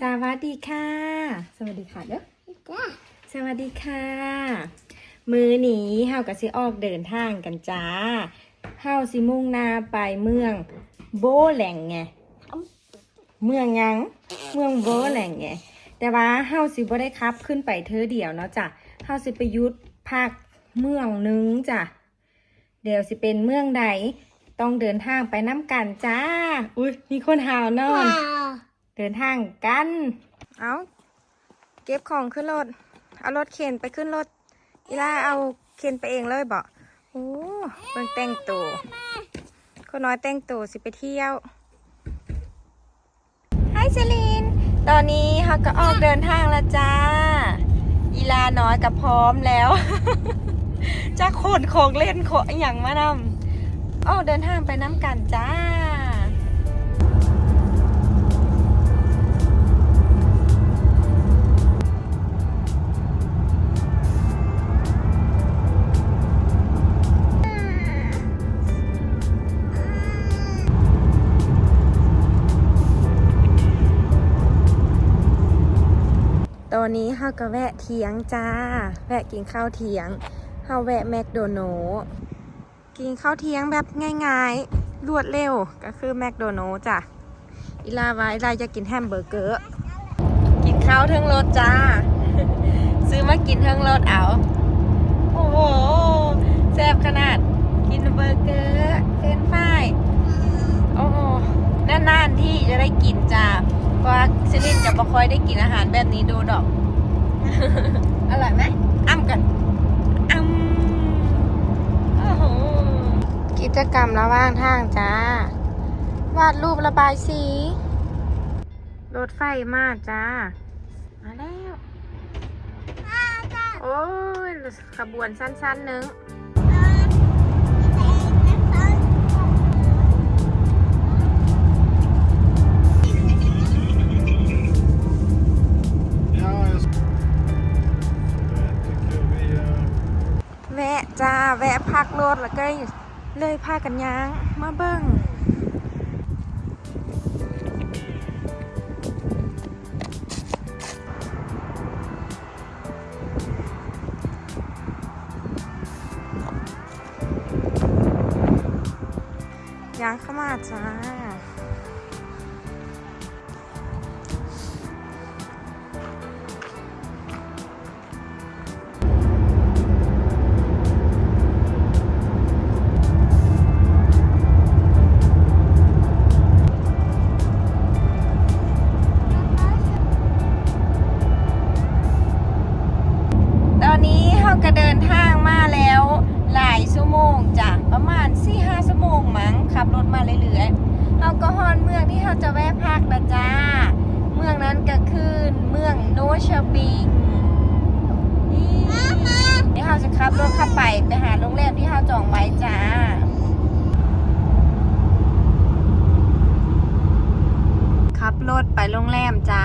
สวัสดีค่ะ สวัสดีค่ะเด้อจ้าสวัสดีค่ะ มือหนีเฮากับสิออกเดินทางกันจ้าเฮาสิมุ่งหน้าไปเมืองโบแหลงไง เมืองหยัง เมืองโบแหลงไง แต่ว่าเฮาสิบ่ได้ขับขึ้นไปเธอเดียวเนาะจ้ะเฮาสิไปยุดภาคเมืองหนึงจ้ะ เดี๋ยวสิเป็นเมืองใดต้องเดินทางไปน้ำกันจ้า อุ้ยมีคนหาวนอน เดินทางกัน เอาเก็บของขึ้นรถ เอารถเข็นไปขึ้นรถ อีล่าเอาเข็นไปเองเลยบอกโอ้เบิ่งแต่งตัวคนน้อยแต่งตัวสิไปเที่ยวไฮเซลีนตอนนี้เขาก็ออกเดินทางแล้วจ้า อีลาน้อยกับพร้อมแล้ว จะขนของเล่นขออย่างมานำออกเดินทางไปน้ำกันจ้า อนนี้เฮาก็แวะเถียงจ้า แวะกินข้าวเถียงเฮาแวะแมคโดนัลล์กินข้าวเถียงแบบง่ายๆ รวดเร็วก็คือแมคโดนัลล์จ้ะอีลาไว้อีลาจะกินแฮมเบอร์เกอร์กินข้าวเทิงรถจ้า ซื้อมากินเทิงรถเอา โอ้โหแซ่บขนาดกินเบอร์เกอร์เฟรนฟรายโอ้โหนานๆที่จะได้กินจ้า เพราะว่าซิลินจะบ่ค่อยได้กินอาหารแบบนี้ดูดอก อร่อยไหมอ้ำกันอ้ำโอ้โหกิจกรรมระหว่างทางจ้า วาดรูประบายสี รถไฟมาจ้า มาแล้ว โอ้ยขบวนสั้นๆหนึง จ้าแวะพักรถแล้วก็เลยพากันย้างมาเบิ้งย้างเข้ามาจ้า ขับรถเข้าไปไปหาโรงแรมที่เราจองไว้จ้าขับรถไปโรงแรมจ้า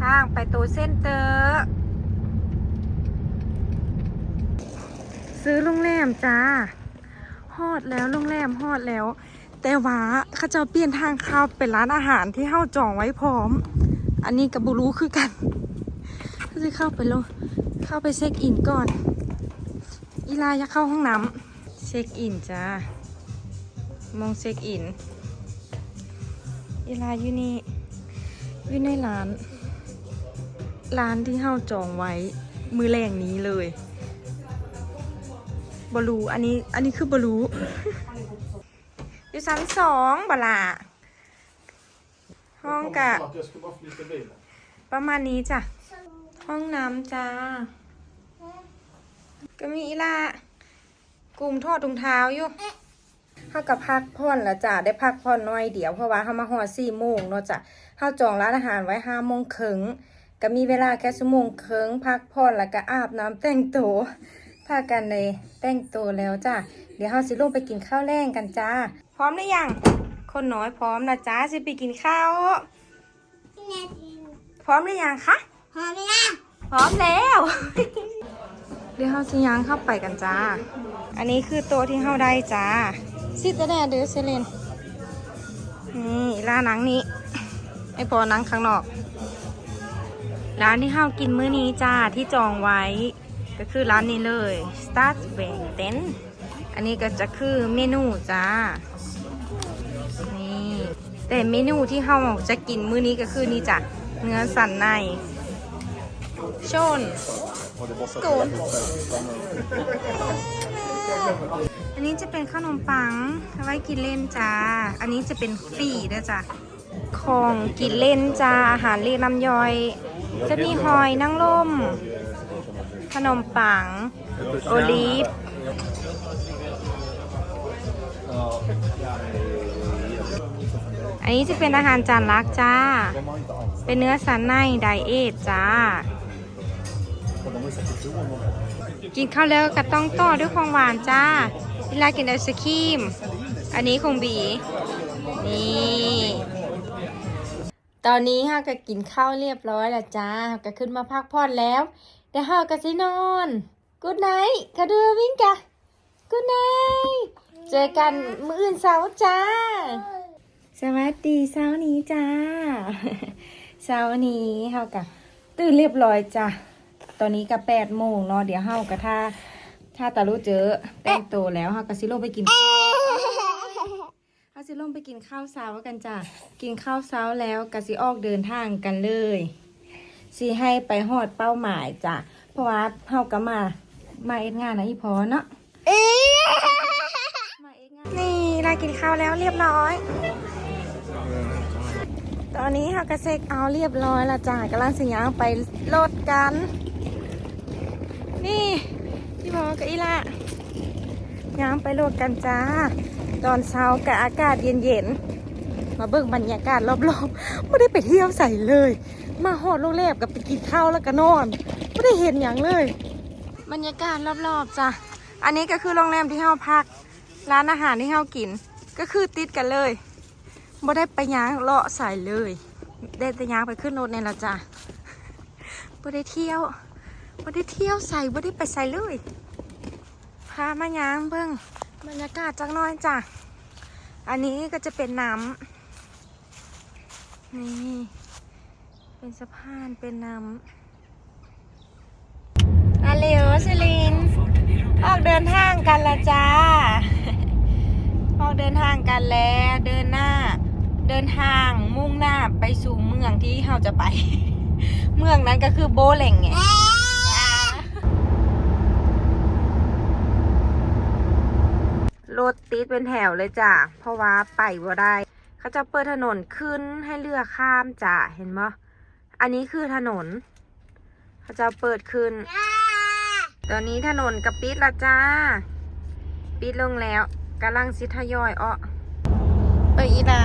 ทางไปตัวเส้นเตอร์ซื้อโรงแรมจ้าฮอดแล้วโรงแรมฮอดแล้ว แต่ว่าเขาจะเปลี่ยนทางเข้าเป็นร้านอาหารที่เฮาจองไว้พร้อม อันนี้กับบูรู้คือกัน ก็จะเข้าไปลงเข้าไปเช็คอินก่อน อีลาอยากเข้าห้องน้ำเช็คอินจ้ามองเช็คอิน อีลาอยู่นี่อยู่ในร้าน ร้านที่เฮาจองไว้มือแรงนี้เลยบรูอันนี้ อันนี้คือบรูอยู่ชั้นสองบละห้องกะ ประมาณนี้จ้ะ ห้องน้ำจ้า ก็มีอีละกลุ่มทอดถุงเท้าอยู่เขากับพักผ่อนแล้วจ้ะได้พักผ่อนน้อยเดียวเพราะว่าเขามาหอดสี่โมงเนาะจ้ะเขาจองร้านอาหารไว้ห้าโมงครึ่งก็มีเวลาแค่ชั่วโมงครึ่งพักผ่อนแล้วก็อาบน้ำแต่งตัวพากันเลยแต่งตัวแล้วจ้ะเดี๋ยวเขาสิลงไปกินข้าวแรงกันจ้า พร้อมหรือยังคนน้อยพร้อมนะจ้าสิไปกินข้าวพร้อมหรือยังคะ พร้อมยังพร้อมแล้ว เดี๋ยวเราสิยังเข้าไปกันจ้า อันนี้คือโต๊ะที่เข้าได้จ้าซิดแน่เด้อเซเลนนี่ร้านหนังนี้ไม่พอนั่งข้างนอก ร้านที่เฮากินมื้อนี้จ้าที่จองไว้ ก็คือร้านนี้เลย Start b a n g t e n อันนี้ก็จะคือเมนูจ้า นี่ แต่เมนูที่เฮาจะกินมื้อนี้ก็คือนี่จ้ะเนื้อสันใน ชนโกนอันนี้จะเป็นขนมปังเอาไว้กินเล่นจ้า อันนี้จะเป็นฟรีด้วยจ้ะของกินเล่นจ้า อาหารเรียน้ำย่อย จะมีหอยนางรมขนมปัง โอลีฟอันนี้จะเป็นอาหารจานลักจ้า เป็นเนื้อสันในไดเอทจ้า กินข้าวแล้วก็ต้องต่อด้วยของหวานจ้าเวลากินไอศครีม อันนี้คงบี นี่ ตอนนี้ฮาก็กินข้าวเรียบร้อยแล้วจ้าก็ขึ้นมาพักผ่อนแล้วเดี๋ยวฮาก็สินอนกูดไนท์กระเดือวิ่งกะกูดไนท์เจอกันมื้ออื่นเสาร์จ้า สวัสดีเช้านี้จ้าเช้านี้เฮากะตื่นเรียบร้อยจ้ะ ตอนนี้ก็แปดโมงเนาะเดี๋ยวเฮาก็ถ้า ถ้าตารู้เจอแต่งตัวแล้วเฮาก็สิลงไปกินข้าวเฮาสิลงไปกินข้าวเช้ากันจ้ะกินข้าวเช้าแล้วก็สิออกเดินทางกันเลยสิให้ไปฮอดเป้าหมายจ้ะเพราะว่าเฮาก็มามาเอ็ดงานนะอีพอเนาะมาเอ็ดงานนี่เรากินข้าวแล้วเรียบร้อยตอนนี้ค่ะกระเซกเอาเรียบร้อยและจ้ากำลังสิยางไปโลดกัน นี่พี่พอกับอีละยางไปโลดกันจ้า ตอนเช้ากับอากาศเย็นๆ มาเบิ่งบรรยากาศรอบๆไม่ได้ไปเที่ยวใส่เลย มาหอดโรงแรมกับไปกินข้าวแล้วก็นอนไม่ได้เห็นอย่างเลย บรรยากาศรอบๆจ้ะอันนี้ก็คือโรงแรมที่เฮาพัก ร้านอาหารที่เฮากิน ก็คือติดกันเลยบ่ได้ไปย่างเลาะใส่เลย ได้แต่ย่างไปขึ้นรถนี่ยละจ้ะบ่ได้เที่ยว บ่ได้เที่ยวใส่บ่ได้ไปใส่เลย พามาย่างเบิ่งบรรยากาศจักน้อยจ้ะ อันนี้ก็จะเป็นน้ำนี่ เป็นสะพานเป็นน้ำอาเลียวซิลิน ออกเดินทางกันละจ้า ออกเดินทางกันแล้วเดินหน้า เดินทางมุ่งหน้าไปสู่เมืองที่เราจะไป เมืองนั้นก็คือโบเล่งไง รถติดเป็นแถวเลยจ้ะ เพราะว่าไปบ่ได้ เขาจะเปิดถนนขึ้นให้เรือข้ามจ้ะ เห็นบ่อันนี้คือถนน เขาจะเปิดขึ้น ตอนนี้ถนนกับปิดละจ้า ปิดลงแล้วกำลังสิทยอยอ้อเปิดอีนา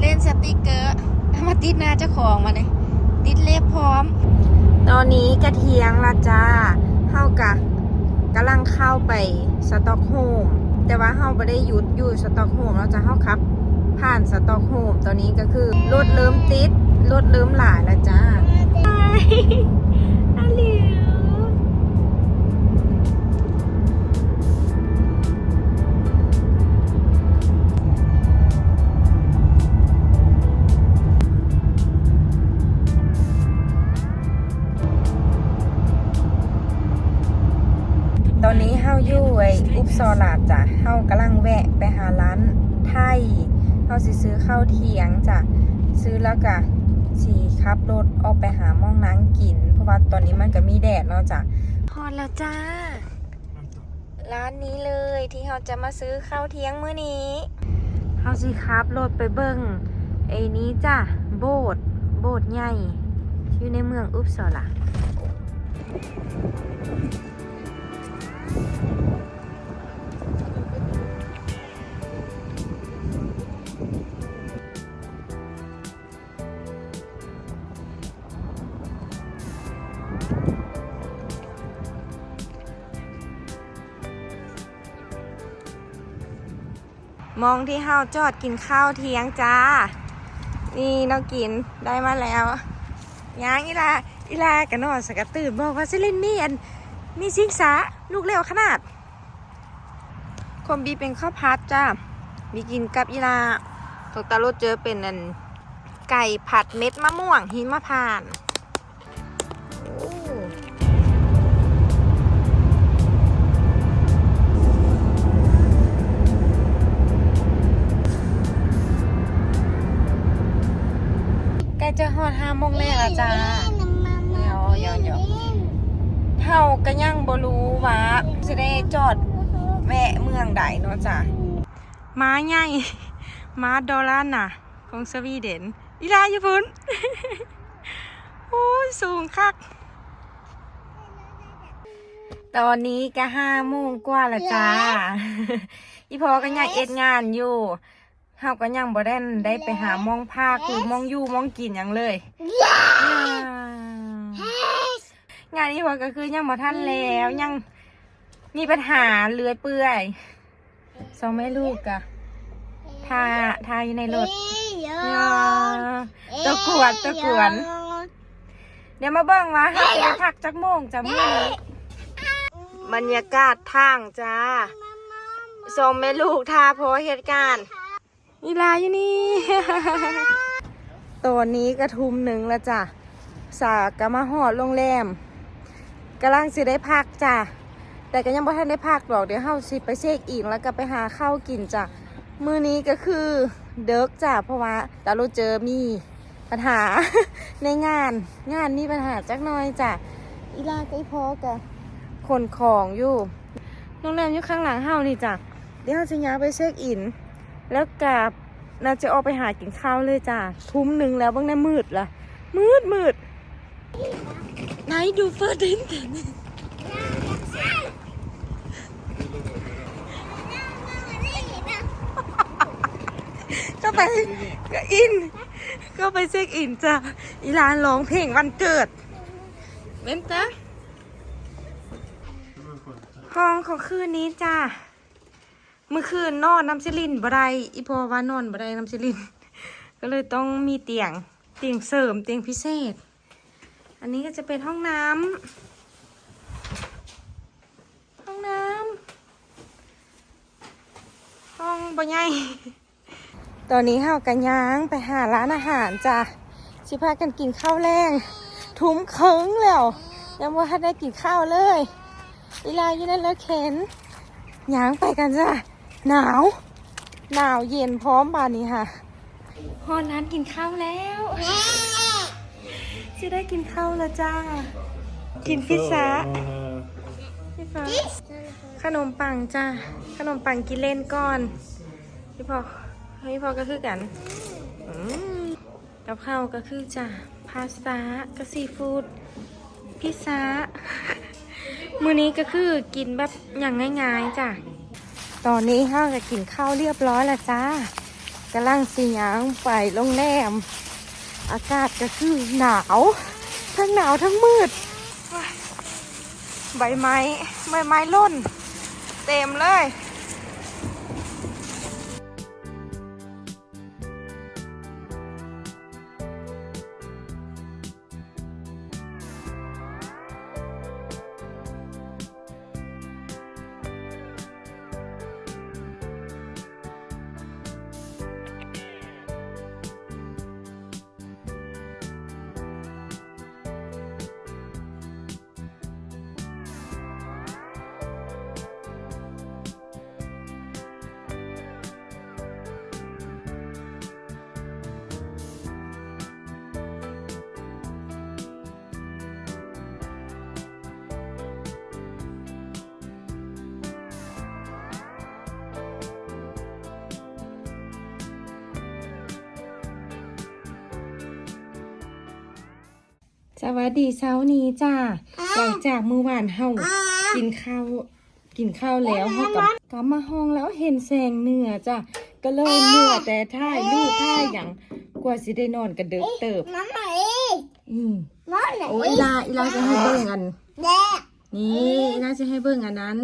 เล่นสติกเกอร์เอามาติดหน้าเจ้าของมาเลยติดเล็บพร้อม ตอนนี้กระเทียงละจ้าเฮากะกำลังเข้าไปสต็อกโฮล์ม แต่ว่าเฮาไม่ได้หยุดอยู่สต็อกโฮมเราจะเฮาขับ ผ่านสต็อกโฮมตอนนี้ก็คือรถเริ่มติดรถเริ่มหลายแล้วจ้าฮัลโห นนี้มันก็มีแดดเนาะจ้ะพอดแล้วจ้า ร้านนี้เลยที่เราจะมาซื้อข้าวเที่ยงมื้อนี้เฮาสิขับรถไปเบิ่งไอ้นี้จ้ะโบสถ์โบสถ์ใหญ่อยู่ในเมืองอุปซอลา มองที่เฮาจอดกินข้าวเที่ยงจ้า นี่เรากินได้มาแล้วย่างอีลาอีลากันนอนสกัดตื่นบอกว่าซิลินเมีอันมีซิงสาลูกเร็วขนาดคมบีเป็นข้าวพัดจ้ามีกินกับอีลาตกตาลดเจอเป็นอันไก่ผัดเม็ดมะม่วงหิมะพานต์ จะหอดห้าโมงแล้วละจ้าเดี๋ยวเดี๋ยวเดี๋ยวเฮาก็ยังบ่รู้ว่าสิได้จอดแวะเมืองใดเนาะจ้ะม้าใหญ่ม้าดอลลาร์น่ะ ของสวีเดนอีลาอยู่พุ่นโอ้ยสูงคัก ตอนนี้ก็ห้าโมงกว่าและจ้า อีพอก็ยังเอ็ดงานอยู่ เฮาก็ยังบ่ได้ได้ไปหามองภาคหรือมองอยู่มองกินหยังเลยอ่างานอีพอก็คือยังบ่ทันแล้วยังมีปัญหาเลือยเปื่อยสองแม่ลูกกะทาทาอยู่ในรถอ่าตะกวดตะกวน เดี๋ยวมาเบิ่งว่าเฮาจะไปพักจักโมงจะมื้อนี้บรรยากาศทางจ้าสองแม่ลูกทาเพราะเหตุการณ์ อีลาอยู่นี่ ตัวนี้กระทุมหนึ่งแล้วจ้ะ สากะมาหอดโรงแรมกำลังสิได้พักจ้ะ แต่ก็ยังบ่ทันได้พักหรอกเดี๋ยวเฮาสิไปเช็คอินแล้วก็ไปหาข้าวกินจ้ะ มื้อนี้ก็คือเดิกจ้ะเพราะว่าตาโรเจอมีปัญหาในงานงานมีปัญหาจักหน่อยจ้ะอีลากับอีพอกะขนของอยู่โรงแรมอยู่ข้างหลังเฮานี่จ้ะเดี๋ยวเฮาจะย้ายไปเช็คอิน แล้วกลับเราจะออกไปหากินข้าวเลยจ้ะทุ่มหนึ่งแล้วบ้างนะมืดละมืดมืดไหนดูเฟอร์ดินกันก็ไปก็อิน ก็ไปเช็คอินจ้ะอีร้านร้องเพลงวันเกิดเว้นจ้ะห้องของคืนนี้จ้ะ เมื่อคืนนอนน้ำซิลินบ่ได้อีพอว่านอนบ่ได้น้ำซิลิน ก็เลยต้องมีเตียงเตียงเสริมเตียงพิเศษ อันนี้ก็จะเป็นห้องน้ำห้องน้ำห้องบ่ใหญ่ตอนนี้เฮากันย่างไปหาร้านอาหารจ้ะสิพากันกินข้าวแรงทุ่มเคิงแล้วยังว่าได้กินข้าวเลยเวลาอยู่นั่นแล้วเข็นย้างไปกันจ้ะ หนาว หนาวเย็นพร้อมบานนี้ค่ะพอร้านกินข้าวแล้ว จะได้กินข้าวแล้วจ้า กินพิซซ่าพี่ฟ้าขนมปังจ้า ขนมปังกินเล่นก่อน พี่พอพี่พอก็คือกันอืมกับข้าวก็คือจ้าพาสต้ากับซีฟู้ดพิซซ่ามื้อนี้ก็คือกินแบบอย่างง่ายๆจ้ะ ตอนนี้ห้าก็กินข้าวเรียบร้อยแล้วจ้ากำลังสียางไปโรงแรม อากาศก็คือหนาว ทั้งหนาวทั้งมืด ใบไม้ใบไม้ล่น เต็มเลย สวัสดีเช้านี้จ้าหลังจากเมื่อวานเฮากินข้าวกินข้าวแล้วเฮากลับกลับมาห้องแล้วเห็นแสงเหนือจ้ะก็เลยมัวแต่ท่ายลูกท่ายอย่างกว่าสิได้นอนกันเดึกเติบน้ำไหนอืมน้ำไหนโอ้ยอีลาอีลาจะให้เบิ่งอันแดงนี่อีลาจะให้เบิ่งอันนั้น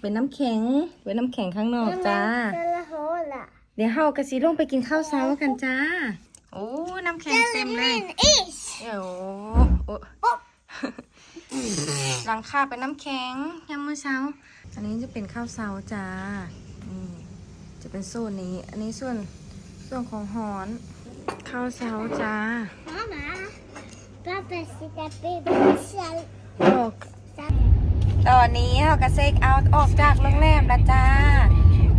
เป็นน้ำแข็งเป็นน้ำแข็งข้างนอกจ้าเจอละโหล่ะเดี๋ยวเฮากะสิลงไปกินข้าวเช้ากันจ้า โอ้น้ำแข็งเต็มเลยอีสเดี๋ยวโอ้หลังคาเป็นน้ำแข็งยามมื้อเช้า อันนี้จะเป็นข้าวเช้าจ้าอืมจะเป็นโซนนี้ อันนี้ส่วนส่วนของหอนขข้าวเช้าจ้า Mama, papa sitter på bussen. ตอนนี้เราก็เซ็กเอาท์ออกจากโรงแรมแล้วจ้า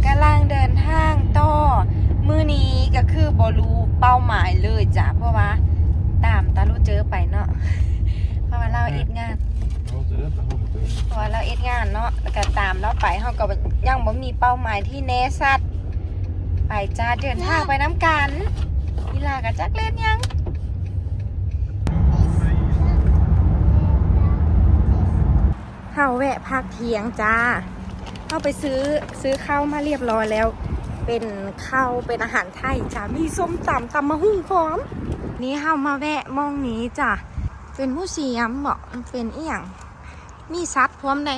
กำลังเดินทางต่อ มื้อนี้ก็คือบรูเป้าหมายเลยจ้ะเพราะว่า ตามตาลูเจอไปเนาะเพราะว่าเราเอ็ดงาน Hold it up, hold it up. เพราะว่าเราเอ็ดงานเนาะแล้วก็ตามเราไปเราก็ยังบ่มีเป้าหมายที่แน่ชัดไปจ้าเดินทางไปน้ำกันกีฬากับจักเล่นยังเฮาแวะพักเที่ยงจ้าเข้าไปซื้อซื้อข้าวมาเรียบร้อยแล้ว เป็นข้าวเป็นอาหารไทยจ้ามีส้มตำตำมะฮุ่งพร้อม นี่เฮามาแวะมองนี้จ้ะเป็นผู้เสียมเหมาะเป็นเอี่ยง มีซัดพร้อมไหน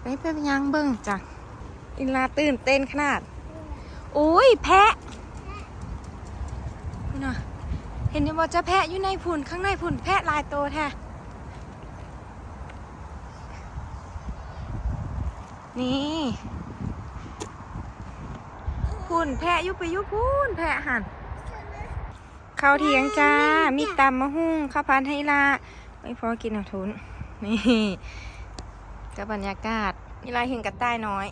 ไปเป็นยังเบิ่งจ้ะอินลาตื่นเต้นขนาดโอ้ยแพะนี่นะเห็นยังบอกจะแพะอยู่ในผุนข้างในผุนแพะลายโตแท้นี่ พุ่น แพะยุไปยุพุ่น แพะหันข้าวเทียงจ้า มีตำมะฮุ่งข้าวพันให้ลาไม่พอกินเอาทุน นี่กับบรรยากาศนี่ลาเห็นกระต่ายน้อย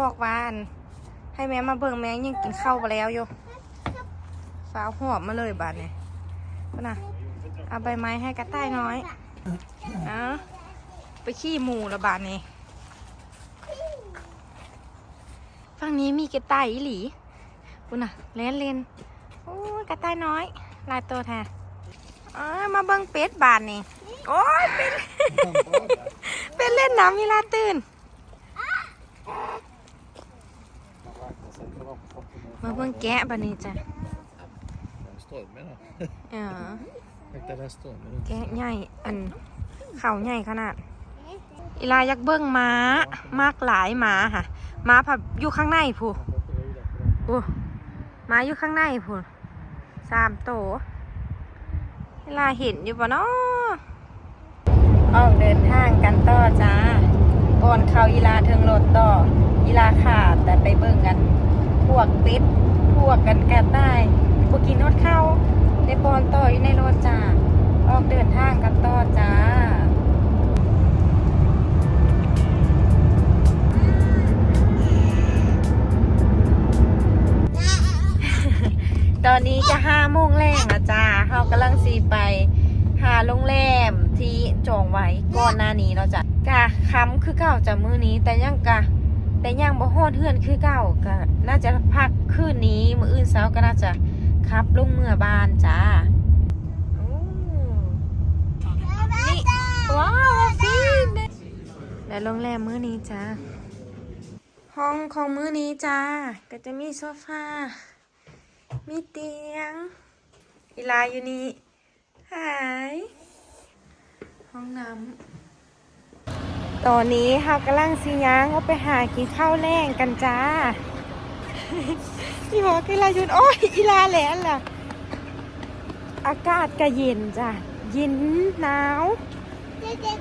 บอกว่าอันให้แม่มาเบิ่งแม่ยังกินข้าวไปแล้วอยู่ฟ้าวหอบมาเลยบาดเนี่ยก็นะเอาใบไม้ให้กระต่ายน้อย เอาไปขี้หมูละบาดนี่ ฝั่งนี้มีกระต่ายอีหลีคุณน่ะเล่นเล่นโอ้ยกระต่ายน้อยลายตัวแท้อ๋อมาเบิ้งเป็ดบานนี่โอ้ยเป็นเป็นเล่นน้ำเวลาตื่น มาเบิ้งแกะบานนี้จ้ะ Den stormar då. เออ Akta den stormar. แกะใหญ่อันเข่าใหญ่ขนาด อีลายักเบิ้งม้า มากหลายหมาค่ะ มาผับอยู่ข้างในผู้โอ้มาอยู่ข้างในพุ่นสามโตเวลาเห็นอยู่ปะเนาะออกเดินทางกันต่อจ้าก่อนเข้าอีลาเทิงรถต่ออีลาขาดแต่ไปเบิ่งกัน พวกเป็ดพวกกันกระต่ายพวกกินนดเข้าได้ปอนต่ออยู่ในรถจ้าออกเดินทางกันต่อจ้า ตอนนี้จะห้าโมงแรงแล้วจ้าเรากำลังสีไป หาโรงแรมที่จองไว้ก่อนหน้านี้เนาะจ้ะกะค้ำคือเก่าจากมื้อนี้ แต่ยังกะ แต่ยังบ่ฮอดเฮือนคือเก่ากะน่าจะพักคืนนี้มื้ออื่นเช้าก็น่าจะขับลงเมื่อบ้านจ้าโอ้นี่ว้าวฟินและโรงแรมมื้อนี้จ้าห้องของมื้อนี้จ้าก็จะมีโซฟา มีเตียง อีลาอยู่นี่หาย ห้องน้ำตอนนี้เรากำลังสิย้างเอาไปหากินข้าวแรงกันจ้าพี่บอกอีลายุนโอ้ยอีลาแหลนล่ะ อากาศก็เย็นจ้ะ เย็นหนาว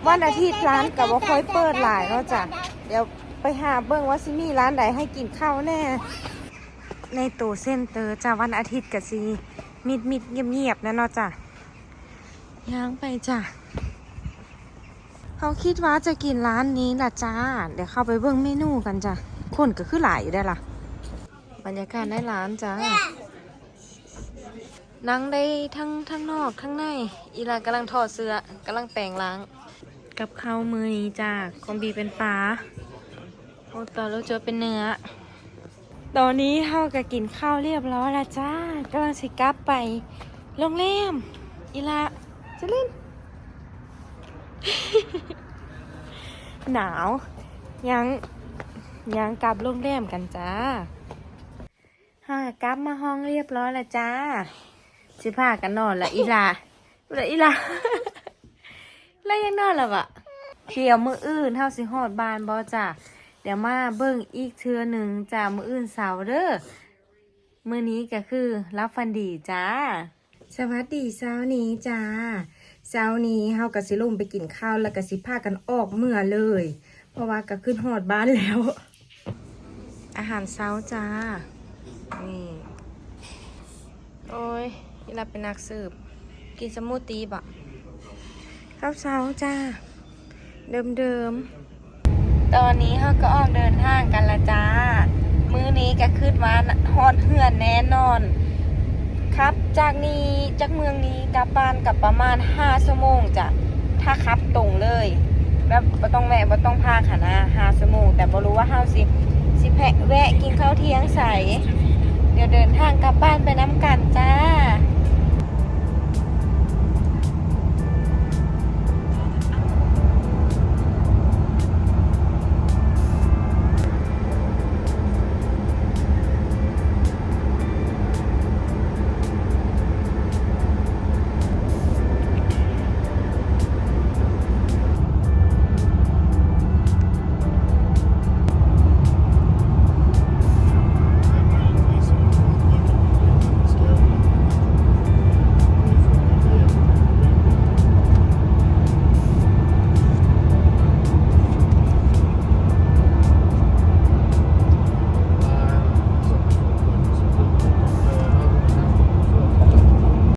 วันอาทิตย์ร้านกับว่าค่อยเปิดหลายเนาะจ้ะ เดี๋ยวไปหาเบิ่งว่าสิมีร้านใดให้กินข้าวแน่ ในตู้เส้นเตอร์จ้ะวันอาทิตย์กับซีมิดมิดเงียบเงียบนะเนาะจ้ะย่างไปจ้ะเขาคิดว่าจะกินร้านนี้ล่ะจ้า เดี๋ยวเข้าไปเบิ่งเมนูกันจ้ะคนก็คือหลายอยู่ได้ล่ะ บรรยากาศในร้านจ้านั่งได้ทั้งทั้งนอกทั้งใน อีลากำลังถอดเสื้อกำลังแปลงล้าง กับข้าวมือนี้จ้าคอมบีเป็นปลาโอตอนรู้เจอเป็นเนื้อ ตอนนี้เฮาก็กินข้าวเรียบร้อยแล้วจ้ากำลังสิกลับไปโรงแรมอีละจะเล่น หนาว ยังยังกลับโรงแรมกันจ้าเฮาก็กลับมาห้องเรียบร้อยแล้วจ้าสิพากันนอนละอีลาละอีลาแล้วยังนอนล้วะเที่ยวมืออื่นเฮาสิฮอดบานบ่จ้า เดี๋ยวมาเบิ่งอีกเทือหนึ่งจากมืออื่นเสาร์เด้อมือนี้ก็คือรับฟันดีจ้า สวัสดีเช้านี้จ้าเช้านี้เฮากับสิลงไปกินข้าวแล้วก็สิพากันออกเมื่อเลย เพราะว่าก็ขึ้นหอดบ้านแล้ว อาหารเช้าจ้า นี่ที่เราเป็นนักสืบ กินสมูทตีบะข้าวเช้าจ้า เดิมๆ ตอนนี้เขาก็ออกเดินทางกันละจ้า มื้อนี้ก็ขึ้นมาฮอดเหือนแน่นอน ครับจากนี้จากเมืองนี้กลับบ้านกับประมาณ5ชั่วโมงจ้ะถ้าขับตรงเลยแบบบ่ต้องแวะบ่ต้องพาค่ะนะ5ชั่วโมง แต่บ่รู้ว่าเฮาสิสิแพะแวะกินข้าวเที่ยงใสเดี๋ยวเดินทางกลับบ้านไปน้ำกันจ้า